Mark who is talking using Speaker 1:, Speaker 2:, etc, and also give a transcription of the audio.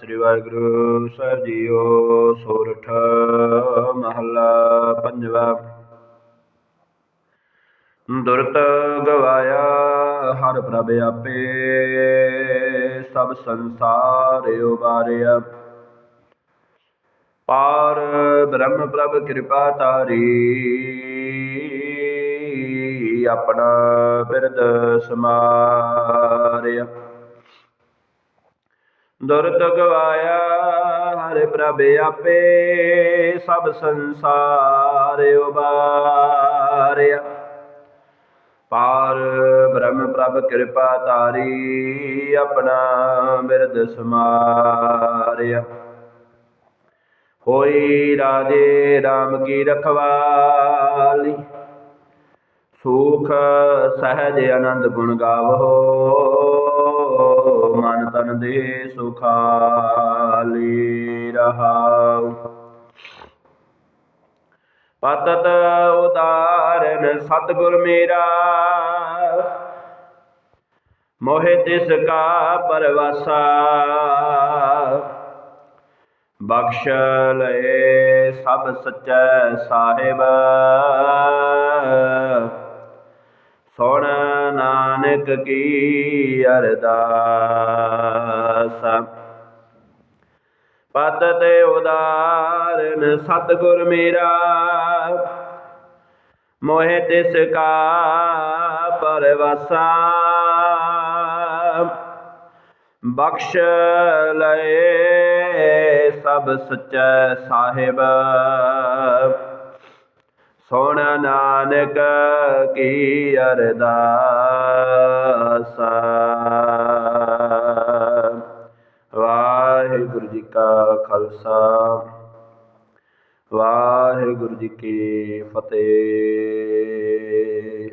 Speaker 1: ਸ੍ਰੀ ਵਾਹਿਗੁਰੂ ਸਾਹਿਬ JIO, ਸੋਰਠ ਮਹੱਲਾ ਪੰਜਵਾ। ਦੁਰਤ ਗਵਾਇਆ ਹਰ ਪ੍ਰਭ ਆਪੇ, ਸਭ ਸੰਸਾਰ ਉਬਾਰਿਆ। ਪਾਰ ਬ੍ਰਹਮ ਪ੍ਰਭ ਕਿਰਪਾ ਤਾਰੀ ਆਪਣਾ ਬਿਰਦ ਸਮਾਰਿਆ। ਦੁਰਤ ਗਵਾਇਆ ਹਰਿ ਪ੍ਰਭ ਆਪੇ ਸਭ ਸੰਸਾਰ ਉਬਾਰਿਆ। ਪਾਰ ਬ੍ਰਹਮ ਪ੍ਰਭ ਕਿਰਪਾ ਤਾਰੀ ਆਪਣਾ ਬਿਰਦ ਸਮਾਰਿਆ। ਹੋਈ ਰਾਜੇ RAM ਕੀ ਰਖਵਾਲੀ। ਸੁਖ ਸਹਜ ਆਨੰਦ ਗੁਣ ਗਾਵੋ ਮਨ ਸੁਖਾਲੀ ਰਹਾਉ। ਪਤਤ ਉਦਾਰਨ, ਸਤਿਗੁਰ ਮੇਰਾ। ਮੋਹਿ ਤਿਸ ਕਾ ਪਰਵਾਸਾ। ਬਖਸ਼ ਲਏ ਸਭ ਸੱਚੈ ਸਾਹਿਬ। ਸੁਣ ਨਾਨਕ ਕੀ ਅਰਦਾਸ। ਪਤ ਤੇ ਉਦਾਰਨ, ਸਤਿਗੁਰ ਮੇਰਾ। ਮੋਹਿ ਤਿਸ ਕਾ ਪਰਵਾਸਾ। ਬਖਸ਼ ਲਏ ਸਭ ਸੱਚੈ ਸਾਹਿਬ। ਸੁਣ ਨਾਨਕ ਕੀ ਅਰਦਾਸ। ਕਾ ਖਾਲਸਾ। ਵਾਹਿਗੁਰੂ ਜੀ ਕੀ ਫਤਿਹ।